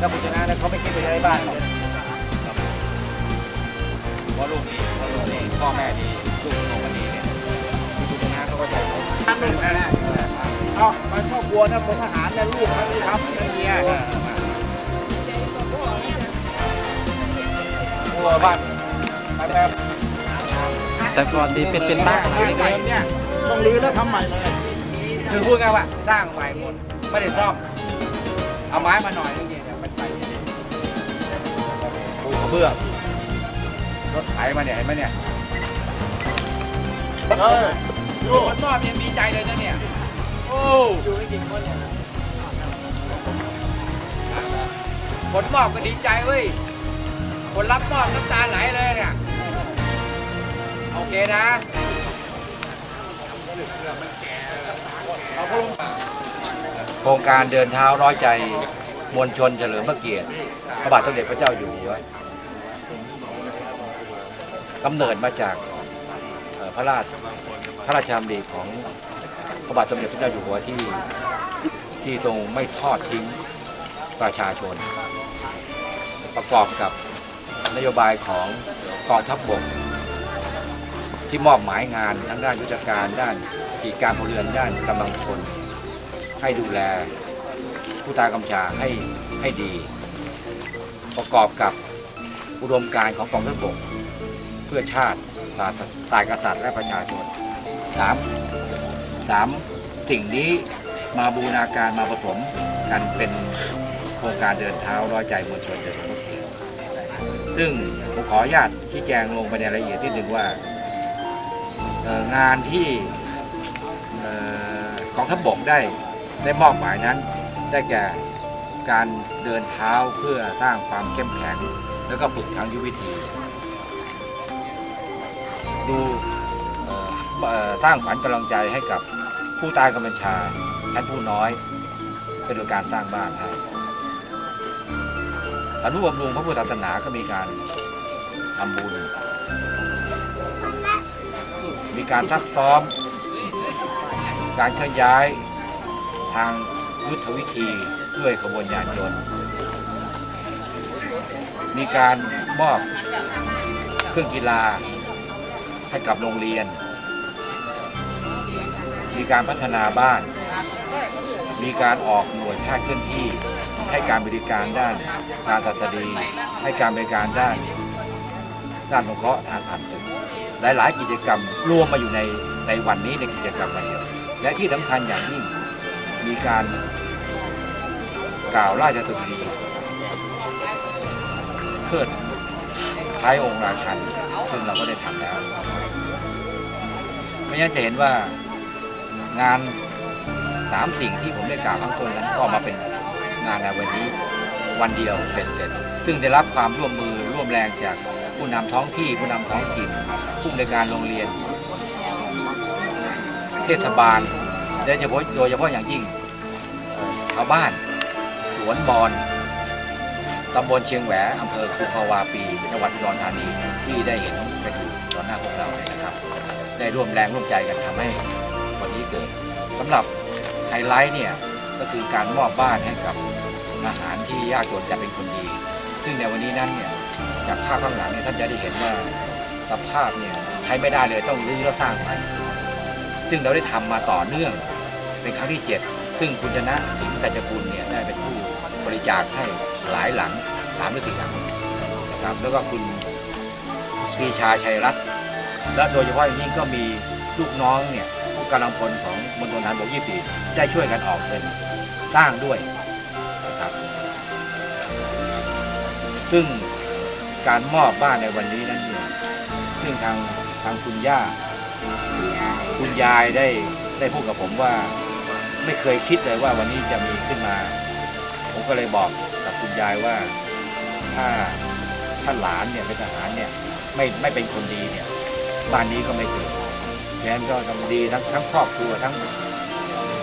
ถ้าคุณชนะนะเขาไม่คิดไปใช้บ้านหรอกเพราะลูกดีเพราะลูกดีพ่อแม่ดีลูกของมันดีเนี่ยคุณชนะเขาก็ใจเขาท่านหนึ่งนะเอาไปครอบครัวนะพลทหารนะลูกนะนี่ครับนี่เมียกลัวบ้านไปแบบแต่ก่อนดีเป็นเป็นบ้านเดิมเนี่ยต้องรื้อแล้วทำใหม่เลยคือพูดง่ายว่าสร้างใหม่หมดไม่ได้ซ่อมเอาไม้มาหน่อยนึง ปูกระเบื้องรถไถมาเนี่ยเห็นไหมเนี่ยเออคนมอบยังดีใจเลยนะเนี่ย โอ้อยู่ไม่กี่คนเนี่ยคนมอบก็ดีใจเว้ย คนรับมอบน้ำตาไหลเลยเนี่ย โอเคนะโครงการเดินเท้าร้อยใจ มวลชนเฉลิมพระเกียรติพระบาทสมเด็จพระเจ้าอยู่หัวกำเนิดมาจากพระราชพระราชดำริของพระบาทสมเด็จพระเจ้าอยู่หัวที่ที่ทรงไม่ทอดทิ้งประชาชน ประกอบกับนโยบายของกองทัพบกที่มอบหมายงานทั้งด้านยุทธการด้านปีกการพลเรือนด้านกำลังพลให้ดูแล ผู้ตากำชาให้ให้ดี ประกอบกับอุดมการณ์ของกองทัพบก เพื่อชาติศาสตร์ตายกษัตริย์และประชาชนสามสามสิ่งนี้มาบูรณาการมาผสมกันเป็นโครงการเดินเท้าร้อยใจมวลชนเดินทางเกียซึ่งผมขออนุญาตชี้แจงลงไปในรายละเอียดที่หนึ่งว่างานที่กองทัพบกได้ได้มอบหมายนั้น ได้แก่การเดินเท้าเพื่อสร้างความเข้มแข็ง แล้วก็ฝึกทางยุทธวิธี ดูสร้างขวัญกำลังใจให้กับผู้ใตายกำลังชาชั้นผู้น้อย เป็นการสร้างบ้านให้อนุบำรุงพระพุทธศาสนาก็มีการทำบุญ มีการซักซ้อม การเคลื่อนย้ายทาง ยุทธวิธีด้วยขบวนยานยนต์ มีการมอบเครื่องกีฬาให้กับโรงเรียน มีการพัฒนาบ้าน มีการออกหน่วยแพทย์เคลื่อนที่ ให้การบริการด้านการตัดสดี ให้การบริการด้านด้านสงเคราะห์ทางผ่านศึกหลาย ๆ กิจกรรมรวมมาอยู่ในในวันนี้ในกิจกรรมวันเดียวและที่สำคัญอย่างยิ่ง มีการกล่าวราชสุนีเพื่อท้ายองค์ราชัน ซึ่งเราก็ได้ทำแล้ว ไม่งั้นจะเห็นว่างานสามสิ่งที่ผมได้กล่าวข้างต้นนั้นก็มาเป็นงานในวันนี้วันเดียวเป็นเสร็จ ซึ่งได้รับความร่วมมือร่วมแรงจากผู้นำท้องที่ผู้นำท้องถิ่นผู้ในการโรงเรียน เทศบาลและโดยเฉพาะอย่างยิ่ง ชาวบ้านสวนบอนตำบลเชียงแหวอำเภอคุภาวาปีจังหวัดอุดรธานีที่ได้เห็นกันอยู่ต่อหน้าพวกเราเนี่ยนะครับ ได้ร่วมแรงร่วมใจกันทำให้วันนี้เกิดสำหรับไฮไลท์เนี่ยก็คือการมอบบ้านให้กับอาหารที่ยากจนจะเป็นคนดี ซึ่งในวันนี้นั้นเนี่ยจากภาพข้างหลังเนี่ยท่านจะได้เห็นว่าสภาพเนี่ยใช้ไม่ได้เลยต้องรื้อแล้วสร้างใหม่ซึ่งเราได้ทำมาต่อเนื่องเป็นครั้งที่ 7 ซึ่งคุณชนะสิงห์สัจกุลเนี่ยได้เป็นผู้บริจาคให้หลายหลังสามหรือสี่หลังนะครับแล้วก็คุณปีชาชัยรัตน์และโดยเฉพาะอย่างยิ่งก็มีลูกน้องเนี่ยผู้กำลังพลของมณฑลทหารบกยี่ปีได้ช่วยกันออกเงินสร้างด้วยนะครับ ซึ่งการมอบบ้านในวันนี้นั้นเนี่ยซึ่งทางทางคุณย่า คุณยายได้ได้พูดกับผมว่า ไม่เคยคิดเลยว่าวันนี้จะมีขึ้นมา ผมก็เลยบอกกับคุณยายว่าถ้าถ้าหลานเนี่ยเป็นทหารเนี่ยไม่ไม่เป็นคนดีเนี่ยบ้านนี้ก็ไม่เกิดฉะนั้นก็ต้องดีทั้งทั้งครอบครัวทั้ง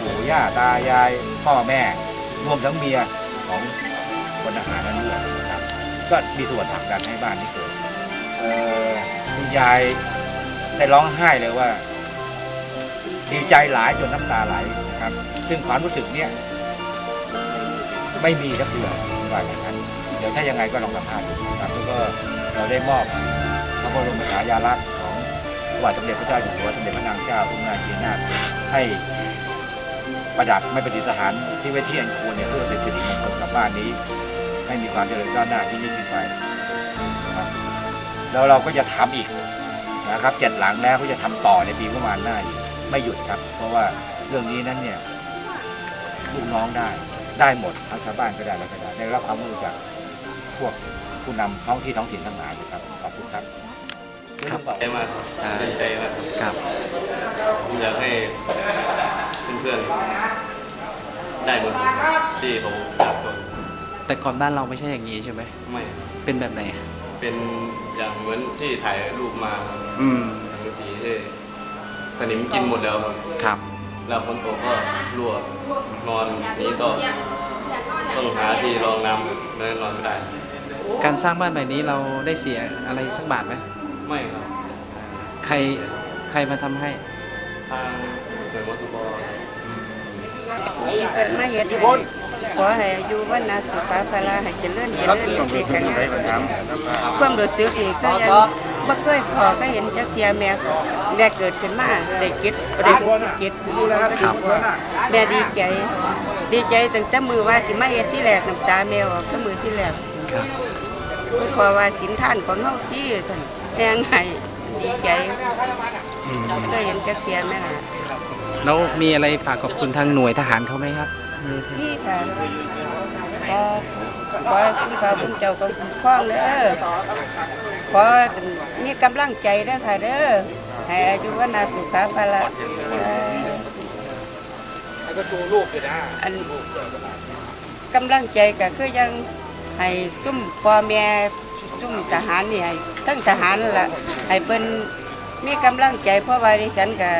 ปู่ย่าตายายพ่อแม่รวมทั้งเมียของคนทหารนั้นด้วยนะครับก็มีส่วนผลักดันให้บ้านนี้เกิดคุณยายได้ร้องไห้เลยว่า ดีใจหลายจนน้ำตาไหล นะครับ ซึ่งความรู้สึกเนี้ยไม่มีสักเดือนว่าอย่างนั้นเดี๋ยวถ้ายังไงก็ลองสัมภาษณ์ดูนะครับแล้วก็เราได้มอบพระบรมฉายาลักษณ์ของพระบาทสมเด็จพระเจ้าอยู่หัวสมเด็จพระนางเจ้าพระบรมราชินีนาถให้ประดับไม่ประดิษฐานที่ไว้ที่อันควรเนี่ยเพื่อเป็นสิริมงคลกับบ้านนี้ ให้มีความเจริญก้าวหน้าที่ยิ่งขึ้นไปนะครับแล้วเราก็จะทำอีกนะครับเจ็ดหลังแล้วก็จะทำต่อในปีประมาณหน้าอีกไม่หยุดครับ เพราะว่า รื่องนี้นั้นเนี่ยลูกน้องได้ได้หมดทั้งชาวบ้านก็ได้แล้วก็ได้ได้รับความรู้จากพวกผู้นำท้องที่ท้องถิ่นทั้งหลายนะครับขอบคุณครับครับใจมากอ่าดีใจมากครับผมอยากให้เพื่อนๆได้บนที่เขาจากตนแต่ก่อนบ้านเราไม่ใช่อย่างนี้ใช่ไหมไม่เป็นแบบไหน เป็นอย่างเหมือนที่ถ่ายรูปมา อืมบางทีที่สนิมกินหมดแล้วครับครับ แล้วคนโตก็รั่วนอนนี้ก็ต้องหาที่รองน้ำไม่งั้นนอนไม่ได้ การสร้างบ้านแบบนี้เราได้เสียอะไรสักบาทไหมไม่ครับใครใครมาทำให้ทางหน่วยมอสุบอเกิดมาเห็นขอให้อายุวันนาสุขาภาระให้เจริญเจริญสิกันความรู้สึกอีกก็ยัง บ่เคยพอก็เห็นจักเทียแม่แม่เกิดขึ้นมาได้กิจได้บุญกิจครับแม่ดีใจ ดีใจตั้งแต่มือว่าสิมาเฮ็ดที่แรกน้ำตาแม่ออกก็มือที่แรกครับเพราะว่าสินท่านของเฮาที่ท่านแรงให้ดีใจอืมก็เห็นจักเทียแม่ล่ะแล้วมีอะไรฝากขอบคุณทางหน่วยทหารเขาไหมครับนี่ค่ะ ขอขอคุณพระคุณเจ้าก็คุ้มครองเด้อขอมีกำลังใจเด้อค่ะเด้อให้อายุวนาสุขาภาระแล้วก็ชูรูปเลยนะอันกำลังใจก็คือยังให้ซุ่มพ่อแม่ซุ่มทหารนี่ให้ทั้งทหารล่ะให้เพิ่นมีกำลังใจเพราะว่าดิฉันก็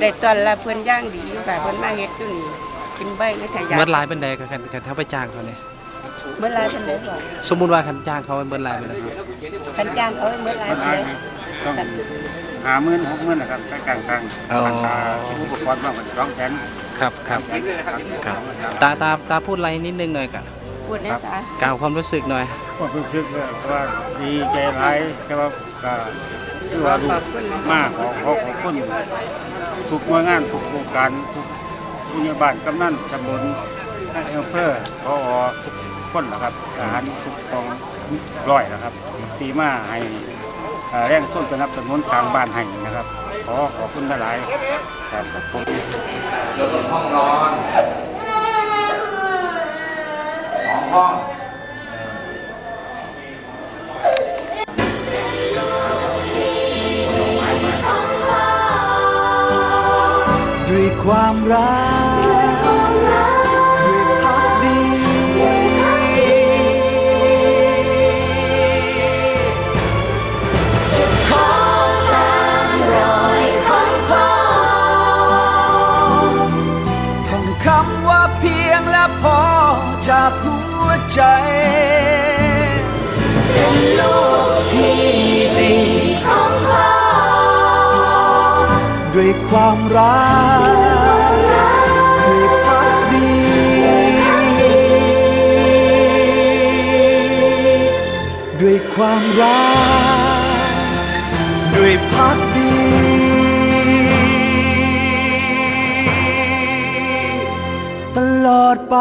ได้ตอนรับเพิ่นย่างดีอยู่ค่ะเพิ่นมาเฮ็ดอยู่นี่กินใบในขยะเมื่อลายเป็นใดกันกันถ้าไปจ้างเขาเนี่ย เมื่อไรเพิ่นได้บอกสมมุติว่าคันจ้างเขาเมื่อลายเป็นไรครับคันจ้างเขาเมื่อไรเพิ่นได้ต้องหาหมื่นหกหมื่นนะครับกลางกลางอ๋อ อุปกรณ์มากกว่าสองแสนครับครับครับ ตาตาตาพูดอะไรนิดนึงหน่อยกะพูดนะคะกล่าวความรู้สึกหน่อย ผมรู้สึกว่าดีใจร้ายแต่ว่าก็คือว่าลูกมากขอขอขอบคุณทุกหน่วยงานทุกโครงการทุกผู้ใหญ่บ้านกำนันตำบลอำเภอพอ ทุกคนนะครับทหารทุกกองร้อยนะครับตีมาให้เอ่อแรงต้นสนับสนุนสร้างบ้านให้นะครับ ขอขอบคุณหลายๆครับผมแล้วก็ห้องนอนสองห้องด้วยความรัก จากหัวใจ เป็นลูกที่ดีของพ่อด้วยความรักด้วยพักดีด้วยความรักด้วยพักดี ดไป